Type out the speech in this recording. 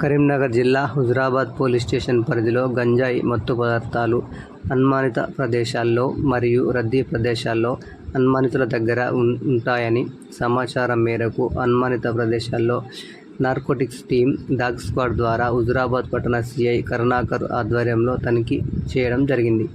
కరీంనగర్ జిల్లా Huzurabad police station పరిధిలో గంజాయి మత్తు పదార్థాలు అనుమానిత ప్రదేశాల్లో మరియు రద్దీ ప్రదేశాల్లో అనుమానితుల దగ్గర ఉం- ఉంటాయని సమాచారం మేరకు అనుమానిత ప్రదేశాల్లో నార్కోటిక్స్ టీమ్ డాగ్ స్క్వాడ్ ద్వారా హుజురాబాద్ పట్టణ సిఐ కరుణాకర్ ఆధ్వర్యంలో తనిఖీ చేయడం జరిగింది.